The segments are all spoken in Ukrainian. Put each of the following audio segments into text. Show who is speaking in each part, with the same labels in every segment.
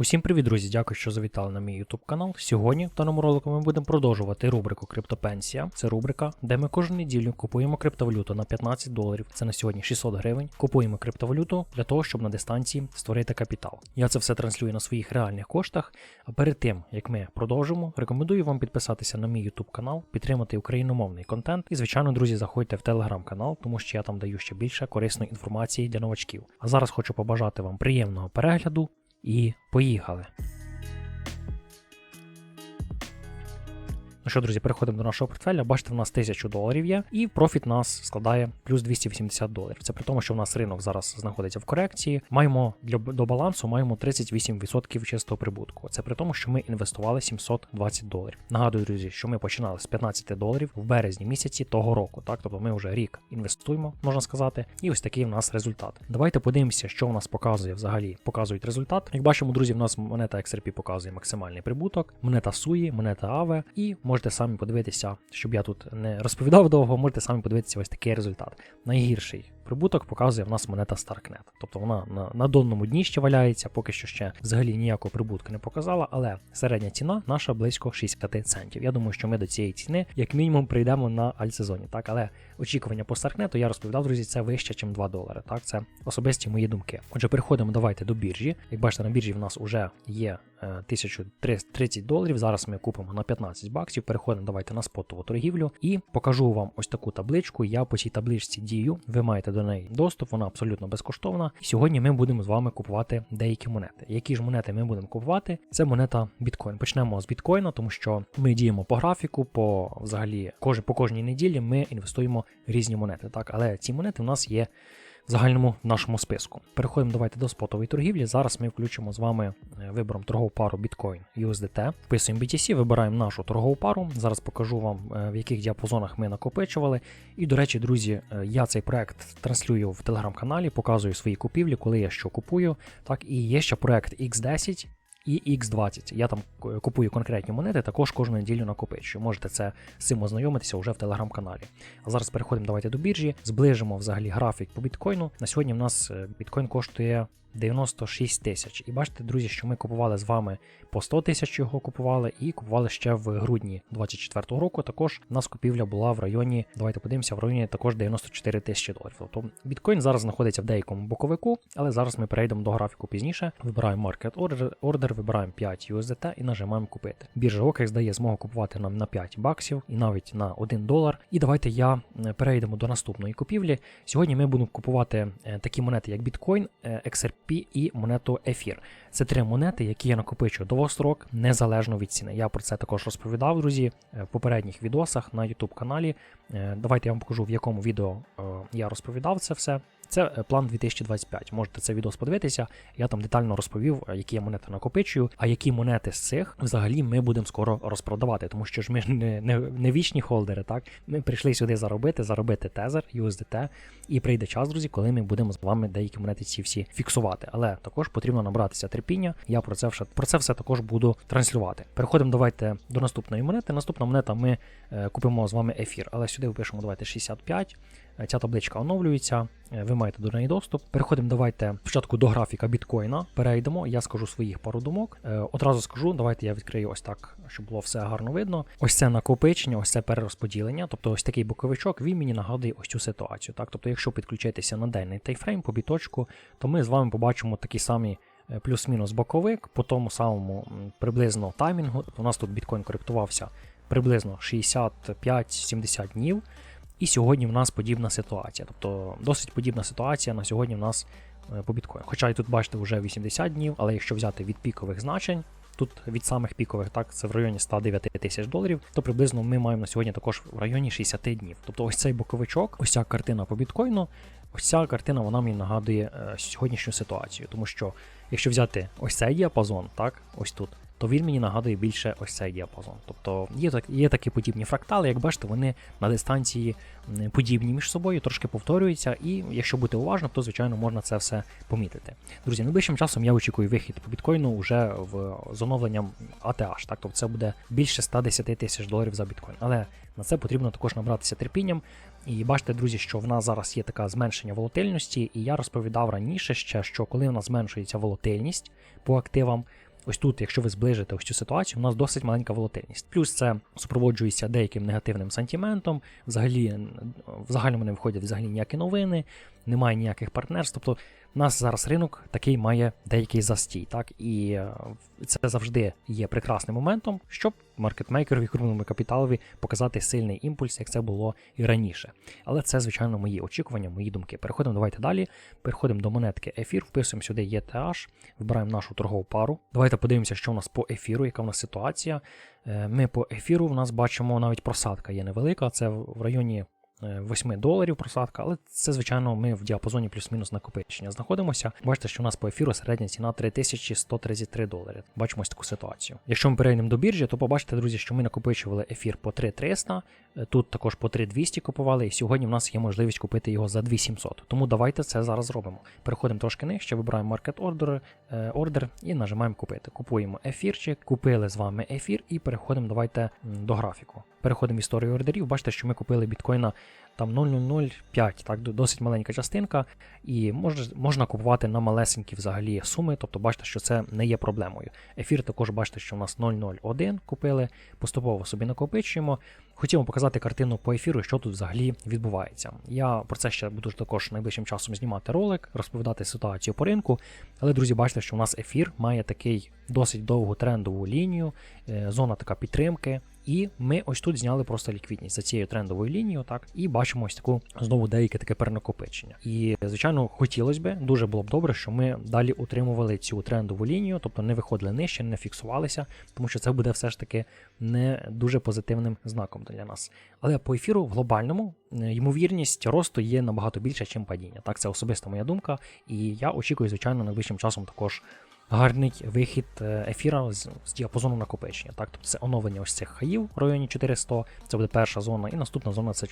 Speaker 1: Усім привіт, друзі! Дякую, що завітали на мій YouTube канал. Сьогодні в даному ролику ми будемо продовжувати рубрику Криптопенсія. Це рубрика, де ми кожну неділю купуємо криптовалюту на 15 доларів. Це на сьогодні 600 гривень. Купуємо криптовалюту для того, щоб на дистанції створити капітал. Я це все транслюю на своїх реальних коштах. А перед тим як ми продовжимо, рекомендую вам підписатися на мій YouTube канал, підтримати україномовний контент. І, звичайно, друзі, заходьте в телеграм-канал, тому що я там даю ще більше корисної інформації для новачків. А зараз хочу побажати вам приємного перегляду. І поїхали. Ну що, друзі, переходимо до нашого портфеля. Бачите, в нас 1000 доларів є, і профіт нас складає плюс 280 доларів. Це при тому, що в нас ринок зараз знаходиться в корекції. Маємо для до балансу маємо 38% чистого прибутку. Це при тому, що ми інвестували 720 доларів. Нагадую, друзі, що ми починали з 15 доларів в березні місяці того року. Так, тобто ми вже рік інвестуємо, можна сказати, і ось такий в нас результат. Давайте подивимося, що в нас показує взагалі. Показують результат. Як бачимо, друзі, в нас монета XRP показує максимальний прибуток, монета SUI, монета AVE і можете самі подивитися, щоб я тут не розповідав довго, можете самі подивитися ось такий результат. Найгірший прибуток показує в нас монета Starknet. Тобто вона на, на донному дні ще валяється, поки що ще взагалі ніякого прибутку не показала, але середня ціна наша близько 60 центів. Я думаю, що ми до цієї ціни, як мінімум, прийдемо на альтсезоні. Так, але очікування по Starknet, я розповідав, друзі, це вище, ніж 2 долари. Так, це особисті мої думки. Отже, переходимо давайте до біржі. Як бачите, на біржі в нас вже є 1030 доларів. Зараз ми купимо на 15 баксів. Переходимо давайте на спотову торгівлю і покажу вам ось таку табличку. Я по цій табличці дію. Ви маєте до неї доступ, вона абсолютно безкоштовна. І сьогодні ми будемо з вами купувати деякі монети. Які ж монети ми будемо купувати? Це монета біткоін. Почнемо з біткоїна, тому що ми діємо по графіку, по взагалі кож, по кожній неділі ми інвестуємо різні монети. Так, але ці монети у нас є в загальному нашому списку. Переходимо давайте до спотової торгівлі. Зараз ми включимо з вами е, вибором торгову пару Bitcoin USDT. Вписуємо BTC, вибираємо нашу торгову пару. Зараз покажу вам, е, в яких діапазонах ми накопичували. І, до речі, друзі, е, я цей проект транслюю в телеграм-каналі, показую свої купівлі, коли я що купую. Так, і є ще проект X10 і X20. Я там купую конкретні монети, також кожну неділю накопичую. Можете це з цим ознайомитися вже в телеграм-каналі. А зараз переходимо давайте до біржі, зближимо взагалі графік по біткоїну. На сьогодні в нас біткоін коштує 96 тисяч. І бачите, друзі, що ми купували з вами по 100 тисяч його купували, і купували ще в грудні 24-го року. Також у нас купівля була в районі, давайте подивимося, в районі також 94 тисячі доларів. Тобто біткоін зараз знаходиться в деякому боковику, але зараз ми перейдемо до графіку пізніше. Вибираємо Market Order, order вибираємо 5 USDT і нажимаємо купити. Біржа OKEX дає змогу купувати нам на 5 баксів і навіть на 1 долар. І давайте я перейдемо до наступної купівлі. Сьогодні ми будемо купувати такі монети, як біткоін, XRP і монету Ефір. Це три монети, які я накопичую довгострок, незалежно від ціни. Я про це також розповідав, друзі, в попередніх відосах на YouTube каналі. Давайте я вам покажу, в якому відео я розповідав це все. Це план 2025. Можете це відео подивитися. Я там детально розповів, які я монети накопичую, а які монети з цих взагалі ми будемо скоро розпродавати, тому що ж ми не, не, не вічні холдери. Так ми прийшли сюди заробити, заробити тезер, USDT, і прийде час, друзі, коли ми будемо з вами деякі монети ці всі фіксувати. Але також потрібно набратися терпіння. Я про це все про це все також буду транслювати. Переходимо давайте до наступної монети. Наступна монета ми е, купимо з вами ефір, але сюди випишемо давайте 65. Ця табличка оновлюється, ви маєте до неї доступ. Переходимо, давайте спочатку до графіка біткоїна. Перейдемо, я скажу своїх пару думок. Одразу скажу, давайте я відкрию ось так, щоб було все гарно видно. Ось це накопичення, ось це перерозподілення. Тобто ось такий боковичок, він мені нагадує ось цю ситуацію. Так? Тобто, якщо підключитися на денний тайфрейм по біточку, то ми з вами побачимо такі самі. Плюс-мінус боковик по тому самому приблизно таймінгу. У нас тут біткоін коректувався приблизно 65-70 днів. І сьогодні в нас подібна ситуація. Тобто досить подібна ситуація на сьогодні в нас по біткоїну. Хоча і тут бачите вже 80 днів, але якщо взяти від пікових значень, тут від самих пікових, так, це в районі 109 тисяч доларів, то приблизно ми маємо на сьогодні також в районі 60 днів. Тобто ось цей боковичок, ось ця картина по біткоїну, ось ця картина вона мені нагадує е, сьогоднішню ситуацію. Тому що якщо взяти ось цей діапазон, так, ось тут то він мені нагадує більше ось цей діапазон. Тобто є так, є такі подібні фрактали, як бачите, вони на дистанції подібні між собою, трошки повторюються, і якщо бути уважним, то звичайно можна це все помітити. Друзі, найближчим часом я очікую вихід по біткоїну вже в з оновленням ATH, так тобто це буде більше 110 тисяч доларів за біткоін. Але на це потрібно також набратися терпінням. І бачите, друзі, що в нас зараз є така зменшення волатильності, і я розповідав раніше ще, що коли у нас зменшується волатильність по активам, ось тут, якщо ви зближите ось цю ситуацію, у нас досить маленька волатильність. Плюс це супроводжується деяким негативним сантиментом. Взагалі, в загальному не входять взагалі ніякі новини, немає ніяких партнерств. Тобто у нас зараз ринок такий має деякий застій, так і е, це завжди є прекрасним моментом, щоб маркетмейкерові крупному капіталові показати сильний імпульс, як це було і раніше. Але це, звичайно, мої очікування, мої думки. Переходимо давайте далі. Переходимо до монетки ефір, вписуємо сюди ETH, вибираємо нашу торгову пару. Давайте подивимося, що у нас по ефіру, яка у нас ситуація. Е, Ми по ефіру в нас бачимо навіть просадка є невелика, це в районі 8 доларів просадка, але це, звичайно, ми в діапазоні плюс-мінус накопичення знаходимося. Бачите, що у нас по ефіру середня ціна 3133 долари. Бачимо ось таку ситуацію. Якщо ми перейдемо до біржі, то побачите, друзі, що ми накопичували ефір по 3300, е, тут також по 3200 купували, і сьогодні в нас є можливість купити його за 2700. Тому давайте це зараз зробимо. Переходимо трошки нижче, вибираємо Market Order, е, order і нажимаємо купити. Купуємо ефірчик, купили з вами ефір і переходимо давайте до графіку. Переходимо в історію ордерів. Бачите, що ми купили біткоїна там 0,005, так, досить маленька частинка, і можна, можна купувати на малесенькі взагалі суми, тобто бачите, що це не є проблемою. Ефір також бачите, що у нас 0,01 купили, поступово собі накопичуємо. Хотімо показати картину по ефіру, що тут взагалі відбувається. Я про це ще буду також найближчим часом знімати ролик, розповідати ситуацію по ринку. Але, друзі, бачите, що у нас ефір має такий досить довгу трендову лінію, е, зона така підтримки. І ми ось тут зняли просто ліквідність за цією трендовою лінією, так, і бачимо ось таку знову деяке таке перенакопичення. І, звичайно, хотілося б, дуже було б добре, що ми далі утримували цю трендову лінію, тобто не виходили нижче, не фіксувалися, тому що це буде все ж таки не дуже позитивним знаком для нас. Але по ефіру в глобальному е, ймовірність росту є набагато більше, ніж падіння. Так, це особиста моя думка, і я очікую, звичайно, найближчим часом також гарний вихід е, ефіра з, з діапазону накопичення. Так, тобто це оновлення ось цих хаїв в районі 400, це буде перша зона, і наступна зона це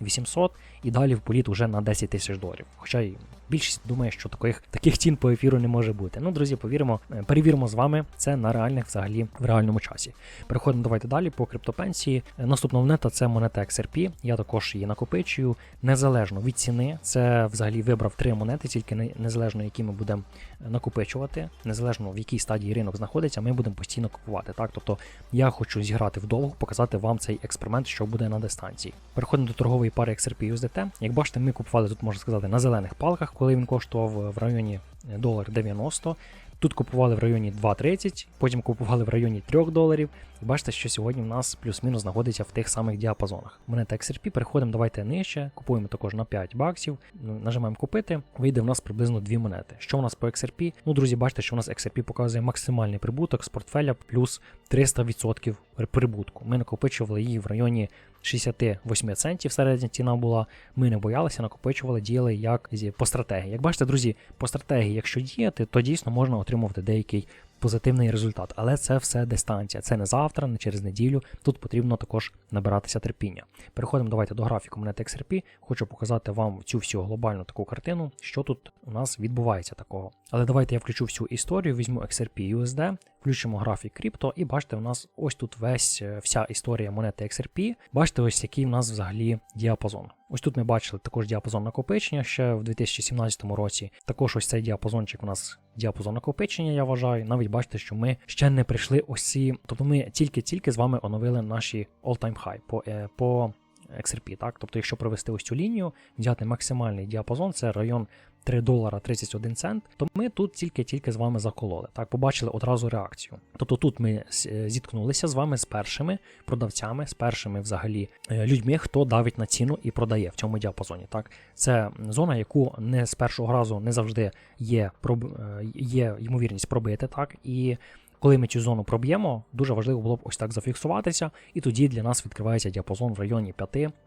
Speaker 1: 4800, і далі в політ вже на 10 тисяч доларів. Хоча й більшість думає, що таких таких цін по ефіру не може бути. Ну, друзі, повіримо, е, перевіримо з вами це на реальних взагалі в реальному часі. Переходимо давайте далі по криптопенсії. Е, наступна монета це монета XRP. Я також її накопичую незалежно від ціни. Це взагалі вибрав три монети, тільки незалежно які ми будемо накопичувати незалежно в якій стадії ринок знаходиться, ми будемо постійно купувати. Так, тобто я хочу зіграти вдовго, показати вам цей експеримент, що буде на дистанції. Переходимо до торгової пари XRP USDT. Як бачите, ми купували тут, можна сказати, на зелених палках, коли він коштував в районі долар 90. Тут купували в районі 2,30, потім купували в районі 3 доларів. І бачите, що сьогодні в нас плюс-мінус знаходиться в тих самих діапазонах. Монета XRP, переходимо, давайте нижче, купуємо також на 5 баксів, ну, нажимаємо купити, вийде в нас приблизно 2 монети. Що у нас по XRP? Ну, друзі, бачите, що у нас XRP показує максимальний прибуток з портфеля плюс 300% прибутку. Ми накопичували її в районі 68 центів середня ціна була. Ми не боялися, накопичували, діяли як по стратегії. Як бачите, друзі, по стратегії, якщо діяти, то дійсно можна отримувати деякий позитивний результат. Але це все дистанція. Це не завтра, не через неділю. Тут потрібно також набиратися терпіння. Переходимо давайте до графіку монети XRP. Хочу показати вам цю всю глобальну таку картину, що тут у нас відбувається такого. Але давайте я включу всю історію, візьму XRP USD, включимо графік крипто, і бачите, у нас ось тут весь е, вся історія монети XRP. Бачите, ось який у нас взагалі діапазон. Ось тут ми бачили також діапазон накопичення ще в 2017 році. Також ось цей діапазончик у нас діапазон накопичення, я вважаю. Навіть бачите, що ми ще не прийшли ось ці. Тобто ми тільки-тільки з вами оновили наші all-time high по е, по XRP. Так? Тобто, якщо провести ось цю лінію, взяти максимальний діапазон, це район 3 долара 31 цент, то ми тут тільки-тільки з вами закололи. Так, побачили одразу реакцію. Тобто тут ми е, зіткнулися з вами з першими продавцями, з першими взагалі е, людьми, хто давить на ціну і продає в цьому діапазоні. Так, Це зона, яку не з першого разу не завжди є е, є ймовірність пробити. так, і коли ми цю зону проб'ємо, дуже важливо було б ось так зафіксуватися, і тоді для нас відкривається діапазон в районі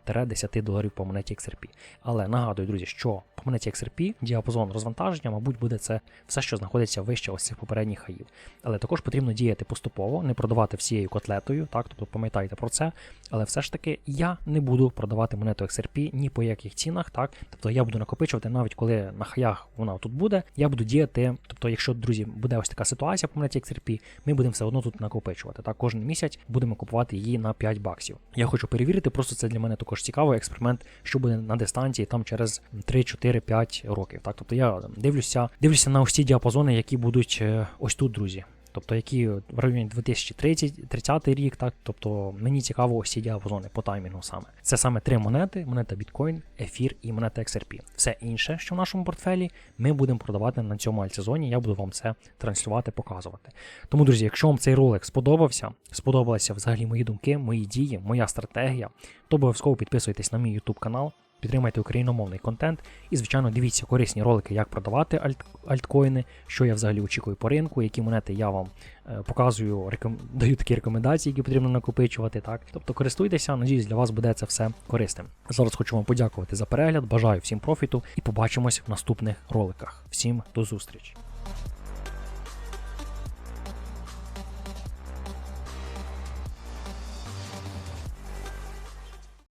Speaker 1: 5-10 доларів по монеті XRP. Але нагадую, друзі, що по монеті XRP діапазон розвантаження, мабуть, буде це все, що знаходиться вище ось цих попередніх хаїв. Але також потрібно діяти поступово, не продавати всією котлетою, так, тобто пам'ятайте про це. Але все ж таки я не буду продавати монету XRP ні по яких цінах, так. Тобто я буду накопичувати, навіть коли на хаях вона тут буде, я буду діяти. Тобто, якщо, друзі, буде ось така ситуація по монеті XRP, ми будемо все одно тут накопичувати. Так, кожен місяць будемо купувати її на 5 баксів. Я хочу перевірити, просто це для мене також цікавий експеримент, що буде на дистанції там через 3, 4, 5 років. Так, тобто я дивлюся, дивлюся на усі діапазони, які будуть е, ось тут, друзі. Тобто які в районі 2030 рік, так тобто мені цікаво ось ці діапазони по таймінгу саме. Це саме три монети: монета Bitcoin, Ефір і монета XRP. Все інше, що в нашому портфелі, ми будемо продавати на цьому альтсезоні. Я буду вам це транслювати, показувати. Тому, друзі, якщо вам цей ролик сподобався, сподобалися взагалі мої думки, мої дії, моя стратегія, то обов'язково підписуйтесь на мій YouTube канал. Підтримайте україномовний контент і, звичайно, дивіться корисні ролики, як продавати альт, альткоїни, що я взагалі очікую по ринку, які монети я вам е, показую, реком... даю такі рекомендації, які потрібно накопичувати. Так, тобто користуйтеся, надіюсь, для вас буде це все корисним. Зараз хочу вам подякувати за перегляд. Бажаю всім профіту і побачимось в наступних роликах. Всім до зустрічі!